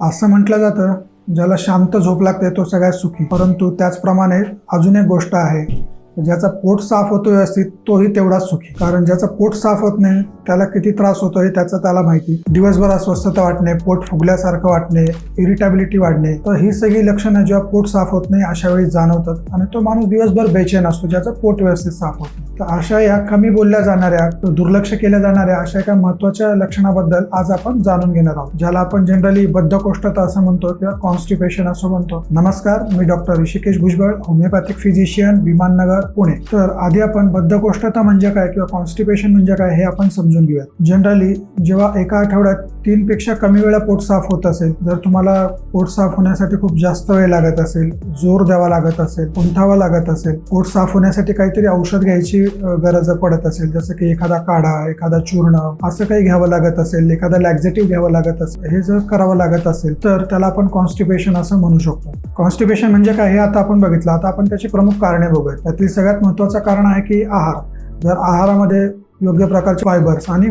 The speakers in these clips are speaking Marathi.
असं म्हटलं जातं ज्याला शांत झोप लागते तो सगळ्यात सुखी. परंतु त्याचप्रमाणे अजून एक गोष्ट आहे ज्याचा पोट साफ होतो व्यवस्थित तोही तेवढाच सुखी. कारण ज्याचं पोट साफ होत नाही त्याला किती त्रास होतो हे त्याचं त्याला माहिती. दिवसभर अस्वस्थता वाटणे पोट फुगल्यासारखं वाटणे इरिटेबिलिटी वाढणे तर ही सगळी लक्षणं जेव्हा पोट साफ होत नाही अशा वेळी जाणवतात. आणि तो माणूस दिवसभर बेचैन असतो ज्याचं पोट व्यवस्थित साफ होत नाही. तर अशा या कमी बोलल्या जाणाऱ्या दुर्लक्ष केल्या जाणाऱ्या अशा एका महत्त्वाच्या लक्षणाबद्दल आज आपण जाणून घेणार आहोत. ज्याला आपण जनरली बद्धकोष्ठता असं म्हणतो किंवा कॉन्स्टिपेशन असं म्हणतो. नमस्कार मी doctor Rishikesh Bhujbal homeopathic physician Vimannagar Pune. तर आधी आपण बद्धकोष्ठता म्हणजे काय किंवा कॉन्स्टिपेशन म्हणजे काय हे आपण समजून घेऊयात. जनरली जेव्हा एका आठवड्यात तीन पेक्षा कमी वेळा पोट साफ होत असेल जर तुम्हाला पोट साफ होण्यासाठी खूप जास्त वेळ लागत असेल जोर द्यावा लागत असेल उंठावा लागत असेल पोट साफ होण्यासाठी काहीतरी औषध घ्यायची गरज पडत असेल जसं की एखादा काढा एखादा चूर्ण असं काही घ्यावं लागत असेल एखादा लॅक्झेटिव्ह घ्यावं लागत असेल हे जर करावं लागत असेल तर त्याला आपण कॉन्स्टिपेशन असं म्हणू शकतो. कॉन्स्टिपेशन म्हणजे काय हे आता आपण बघितलं. आता आपण त्याची प्रमुख कारणे बघूया त्यातील सगळ्यात महत्त्वाचं कारण आहे की आहार. जर आहारामध्ये योग्य प्रकारचे फायबर्स आणि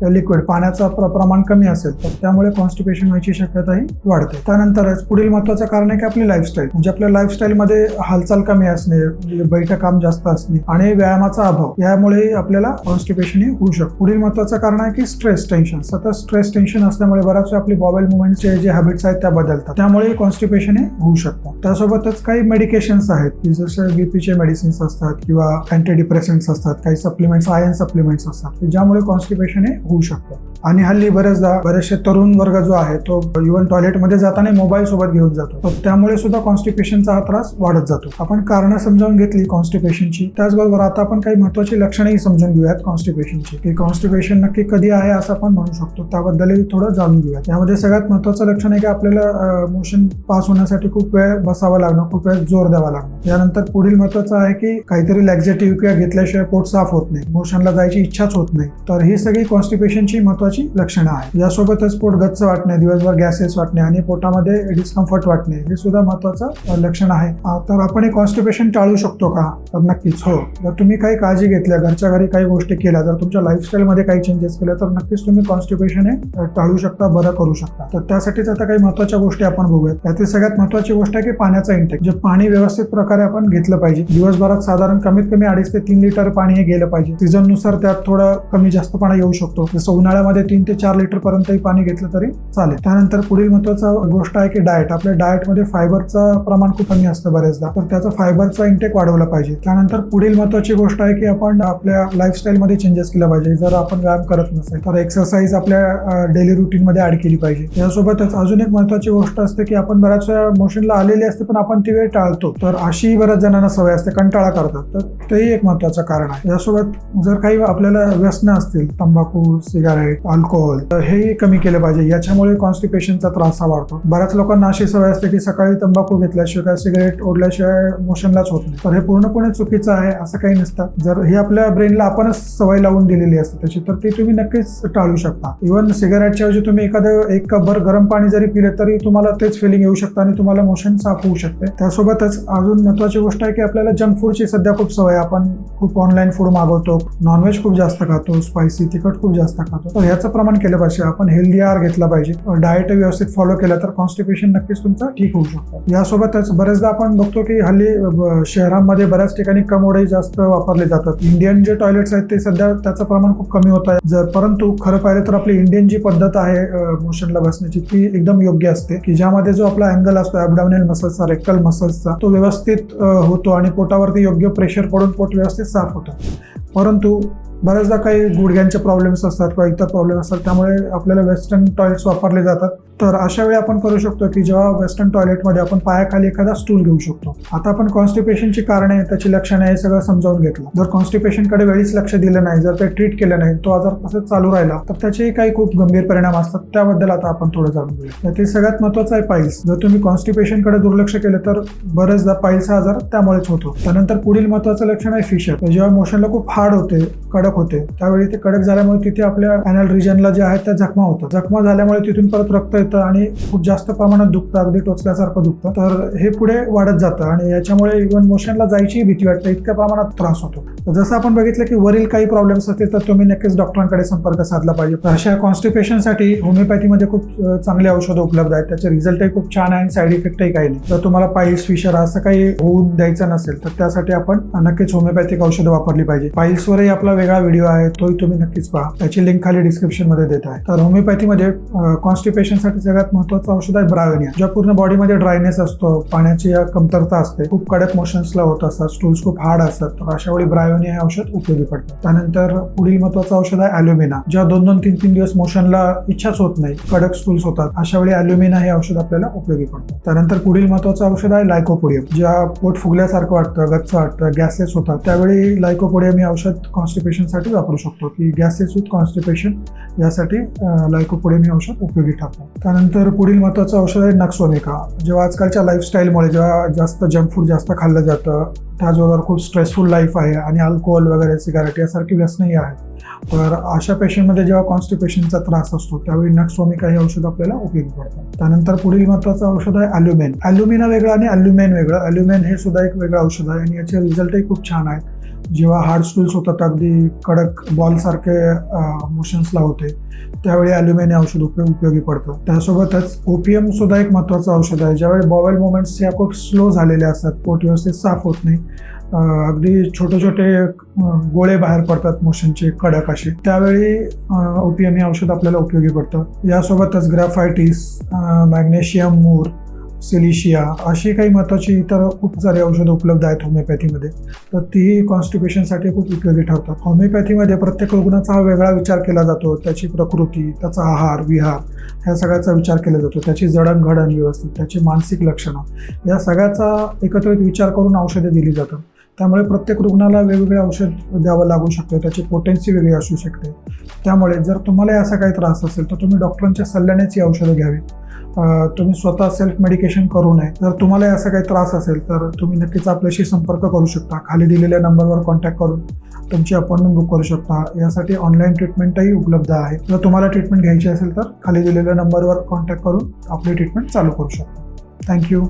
फ्लुइड लिक्विड पाण्याचं प्र प्रमाण कमी असेल तर त्यामुळे कॉन्स्टिपेशन व्हायची शक्यताही वाढते. त्यानंतरच पुढील महत्त्वाचं कारण आहे की आपली लाईफस्टाईल म्हणजे आपल्या लाईफस्टाईलमध्ये हालचाल कमी असणे म्हणजे बैठक काम जास्त असणे आणि व्यायामाचा अभाव यामुळे आपल्याला कॉन्स्टिपेशन होऊ शकतो. पुढील महत्त्वाचं कारण आहे की स्ट्रेस टेन्शन सतत स्ट्रेस टेन्शन असल्यामुळे बऱ्याच वेळा आपली बॉबेल मुवमेंटचे जे हॅबिट्स आहेत त्या बदलतात. त्यामुळे कॉन्स्टिपेशन हे होऊ शकतं. त्यासोबतच काही मेडिकेशन्स आहेत की जसे बीपीचे मेडिसिन्स असतात किंवा अँटीडिप्रेसंट्स असतात काही सप्लिमेंट्स आयन सप्लिमेंट्स असतात ज्यामुळे कॉन्स्टिपेशन हे होऊ शकतं आणि हल्ली बरेचदा बरेचसे तरुण वर्ग जो आहे तो इव्हन टॉयलेटमध्ये जाताना मोबाईल सोबत घेऊन जातो. त्यामुळे सुद्धा कॉन्स्टिपेशनचा हा त्रास वाढत जातो. आपण कारणं समजावून घेतली कॉन्स्टिपेशनची त्याचबरोबर आता आपण काही महत्वाची लक्षणंही समजून घेऊयात कॉन्स्टिपेशनची की कॉन्स्टिपेशन नक्की कधी आहे असं आपण म्हणू शकतो. त्याबद्दलही थोडं जाणून घेऊयात. यामध्ये सगळ्यात महत्वाचं लक्षण आहे की आपल्याला मोशन पास होण्यासाठी खूप वेळ बसावं लागणं खूप वेळ जोर द्यावा लागणं. यानंतर पुढील महत्वाचं आहे की काहीतरी लॅक्झेटिव्ह किंवा घेतल्याशिवाय पोट साफ होत नाही. मोशनला जायची इच्छाच होत नाही. तर ही सगळी कॉन्स्टिपेशनची महत्वाची लक्षणं आहेत. यासोबतच पोट गच्च वाटणे दिवसभर गॅसेस वाटणे आणि पोटामध्ये डिस्कम्फर्ट वाटणे हे सुद्धा महत्वाचं लक्षण आहे. तर आपण हे कॉन्स्टिपेशन टाळू शकतो का? तर नक्कीच हो. जर तुम्ही काही काळजी घेतल्या घरच्या घरी काही गोष्टी केल्या जर तुमच्या लाईफस्टाईलमध्ये काही चेंजेस केल्या तर नक्कीच तुम्ही कॉन्स्टिपेशन हे टाळू शकता बरं करू शकता. तर त्यासाठीच आता काही महत्त्वाच्या गोष्टी आपण बघूयात. त्यातील सगळ्यात महत्वाची गोष्ट आहे की पाण्याचा इंटेक जे पाणी व्यवस्थित प्रकारे आपण घेतलं पाहिजे. दिवसभरात साधारण कमीत कमी अडीच ते तीन लिटर पाणी हे गेलं पाहिजे. सीझननुसार त्यात थोडं कमी जास्त पाणी येऊ शकतो. जसं उन्हाळ्यामध्ये तीन ते चार लिटर पर्यंतही पाणी घेतलं तरी चालेल. त्यानंतर पुढील महत्त्वाचा गोष्ट आहे की डाएट आपल्या डाएटमध्ये फायबरचं प्रमाण खूप कमी असतं बरेचदा तर त्याचा फायबरचा इंटेक वाढवला पाहिजे. त्यानंतर पुढील महत्वाची गोष्ट आहे की आपण आपल्या लाईफस्टाईलमध्ये चेंजेस केला पाहिजे. जर आपण व्यायाम करत नसेल तर एक्सरसाइज आपल्या डेली रुटीनमध्ये ऍड केली पाहिजे. यासोबतच अजून एक महत्वाची गोष्ट असते की आपण बऱ्याच वेळा मोशनला आलेली असते पण आपण ती वेळ टाळतो. तर अशी बऱ्याच जणांना सवय असते कंटाळा करतात. तर तेही एक महत्वाचं कारण आहे. यासोबत जर काही आपल्याला व्यसनं असतील तंबाखू सिगारेट अल्कोहोल तर हेही कमी केलं पाहिजे. याच्यामुळे कॉन्स्टिपेशनचा त्रास हा वाढतो. बऱ्याच लोकांना अशी सवय असते की सकाळी तंबाखू घेतल्याशिवाय सिगारेट ओढल्याशिवाय मोशनलाच होत नाही. तर हे पूर्णपणे चुकीचं आहे असं काही नसतं. जर हे आपल्या ब्रेनला आपणच सवय लावून दिलेली असते त्याची तर ती तुम्ही नक्कीच टाळू शकता. इव्हन सिगारेटच्या ऐवजी तुम्ही एखादं एक कपभर गरम पाणी जरी पिले तरी तुम्हाला तेच फिलिंग येऊ शकतं आणि तुम्हाला मोशन साफ होऊ शकते. त्यासोबतच अजून महत्वाची गोष्ट आहे की आपल्याला जंक फूडची सध्या खूप सवय आपण खूप ऑनलाईन फूड मागवतो. नॉनव्हेज खूप जास्त खातो. स्पायसी तिखट खूप जास्त खातो. तर याचं प्रमाण केलं पाहिजे. आपण हेल्दी आहार घेतला पाहिजे. डाएट व्यवस्थित फॉलो केला तर कॉन्स्टिपेशन नक्कीच तुमचं ठीक होऊ शकतं. यासोबतच बरेचदा आपण बघतो की हल्ली शहरांमध्ये बऱ्याच ठिकाणी कमोडे जास्त वापरले जातात. इंडियन जे टॉयलेट्स आहेत ते सध्या त्याचं प्रमाण खूप कमी होत आहे. जर परंतु खरं पाहिलं तर आपली इंडियन जी पद्धत आहे मोशनला बसण्याची ती एकदम योग्य असते. की ज्यामध्ये जो आपला अँगल असतो ॲबडॉमिनल मसल्सचा रेक्टल मसल्सचा तो व्यवस्थित होतो आणि पोटावरती योग्य प्रेशर पडून पोट व्यवस्थित साफ होतं. परंतु बऱ्याचदा काही गुडघ्यांचे प्रॉब्लेम्स असतात किंवा इतर प्रॉब्लेम असतात त्यामुळे आपल्याला वेस्टर्न टॉयलेट्स वापरले जातात. तर अशा वेळी आपण करू शकतो की जेव्हा वेस्टर्न टॉयलेटमध्ये आपण पायाखाली एखादा स्टूल घेऊ शकतो. आता आपण कॉन्स्टिपेशनची कारणे त्याची लक्षणे हे सगळं समजावून घेतलं. जर कॉन्स्टिपेशनकडे वेळीच लक्ष दिलं नाही जर ते ट्रीट केलं नाही तो आजार तसंच चालू राहिला तर त्याचे काही खूप गंभीर परिणाम असतात. त्याबद्दल आता आपण थोडं जाणून घेऊया. यातील सगळ्यात महत्वाचं आहे पाईल्स जर तुम्ही कॉन्स्टिपेशनकडे दुर्लक्ष केलं तर बरेचदा पाईल्स हा आजार त्यामुळेच होतो. त्यानंतर पुढील महत्वाचं लक्षण आहे फिशर जेव्हा मोशनला खूप हार्ड होते कडक होते त्यावेळी ते कडक झाल्यामुळे तिथे आपल्या अॅनल रिजनला जे आहे त्या जखमा होतात. जखमा झाल्यामुळे तिथून परत रक्त येतं आणि खूप जास्त प्रमाणात दुखतं अगदी टोचल्यासारखं दुखतं. तर हे पुढे वाढत जातं आणि याच्यामुळे इव्हन मोशनला जायचीही भीती वाटते इतक्या प्रमाणात त्रास होतो. तर जसं आपण बघितलं की वरील काही प्रॉब्लेम्स असतील तर तुम्ही नक्कीच डॉक्टरांकडे संपर्क साधला पाहिजे. तर अशा कॉन्स्टिपेशनसाठी होमिओपॅथीमध्ये खूप चांगली औषधं उपलब्ध आहेत. त्याचे रिझल्टही खूप छान आहे आणि साईड इफेक्टही काही नाही. जर तुम्हाला पाईल्स फिशर असं काही होऊन द्यायचं नसेल तर त्यासाठी आपण नक्कीच होमिओपॅथिक औषधं वापरली पाहिजे. पाईल्सवरही आपला वेगळा व्हिडिओ आहे तोही तुम्ही नक्कीच पहा. त्याची लिंक खाली डिस्क्रिप्शनमध्ये देत आहे. तर होमिओपॅथीमध्ये कॉन्स्टिपेशनसाठी सगळ्यात महत्वाचं औषध आहे ब्रायोनिया ज्या पूर्ण बॉडीमध्ये ड्रायनेस असतो पाण्याची कमतरता असते खूप कडक मोशन्सला होत असतात स्टूल्स खूप हार्ड असतात तर अशा वेळी ब्रायोनिया हे औषध उपयोगी पडतं. त्यानंतर पुढील महत्त्वाचं औषध आहे अॅल्युमिना ज्या दोन दोन तीन तीन दिवस मोशनला इच्छाच होत नाही कडक स्टूल्स होतात अशा वेळी अॅल्युमिना हे औषध आपल्याला उपयोगी पडतं. त्यानंतर पुढील महत्त्वाचं औषध आहे लायकोपोडियम ज्या पोट फुगल्यासारखं वाटतं गच्च वाटतं गॅसेस होतात त्यावेळी लायकोपोडियम हे औषध कॉन्स्टिपेशनसाठी वापरू शकतो की गॅसेस विथ कॉन्स्टिपेशन यासाठी लायकोपोडियम हे औषध उपयोगी ठरतं. त्यानंतर पुढील महत्त्वाचं औषध आहे नक्सोनिका जेव्हा आजकालच्या लाईफस्टाईलमुळे जेव्हा जास्त जंक फूड जास्त खाल्लं जातं. त्याचबरोबर खूप स्ट्रेसफुल लाईफ आहे आणि अल्कोहोल वगैरे सिगारेट यासारखी व्यसनही आहे. तर अशा पेशंटमध्ये जेव्हा कॉन्स्टिपेशनचा त्रास असतो त्यावेळी नक्सोमी काही औषध आपल्याला उपयोगी पडतात. त्यानंतर पुढील महत्त्वाचं औषध आहे अल्युमेन अल्युमिना वेगळं आणि अल्युमेन वेगळं. अल्युमेन हे सुद्धा एक वेगळं औषध आहे आणि याचे रिझल्टही खूप छान आहेत. जेव्हा हार्ड स्टूल्स होतात अगदी कडक बॉलसारखे मोशन्सला होते त्यावेळी अल्युमिन हे औषध उपयोग उपयोगी पडतं. त्यासोबतच ओपीएम सुद्धा एक महत्त्वाचं औषध आहे. ज्यावेळी बॉवेल मुवमेंट्स या खूप स्लो झालेल्या असतात पोट व्यवस्थित साफ होत नाही अगदी छोटे छोटे गोळे बाहेर पडतात मोशनचे कडक असे. त्यावेळी ओपीएम हे औषध आपल्याला उपयोगी पडतं. यासोबतच ग्राफायटिस मॅग्नेशियम मूर सिलिशिया अशी काही महत्त्वाची इतर खूप सारे औषधं उपलब्ध आहेत होमिओपॅथीमध्ये तर तीही कॉन्स्टिपेशनसाठी खूप उपयोगी ठरतात. होमिओपॅथीमध्ये प्रत्येक रुग्णाचा हा वेगळा विचार केला जातो. त्याची प्रकृती त्याचा आहार विहार ह्या सगळ्याचा विचार केला जातो. त्याची जडणघडण व्यवस्थित त्याची मानसिक लक्षणं या सगळ्याचा एकत्रित विचार करून औषधे दिली जातात. त्यामुळे प्रत्येक रुग्णाला वेगवेगळे औषध द्यावं लागू शकते. त्याची पोटेन्सी वेगळी असू शकते. त्यामुळे जर तुम्हाला असा काही त्रास असेल तर तुम्ही डॉक्टरांच्या सल्ल्यानेच ही औषधं घ्यावी तुम्ही स्वतः सेल्फ मेडिकेशन करू नये. जर तुम्हाला असा काही त्रास असेल तर तुम्ही नक्कीच आपल्याशी संपर्क करू शकता. खाली दिलेल्या नंबरवर कॉन्टॅक्ट करून तुमची अपॉइंटमेंट बुक करू शकता. यासाठी ऑनलाईन ट्रीटमेंटही उपलब्ध आहे. जर तुम्हाला ट्रीटमेंट घ्यायची असेल तर खाली दिलेल्या नंबरवर कॉन्टॅक्ट करून आपली ट्रीटमेंट चालू करू शकता. थँक्यू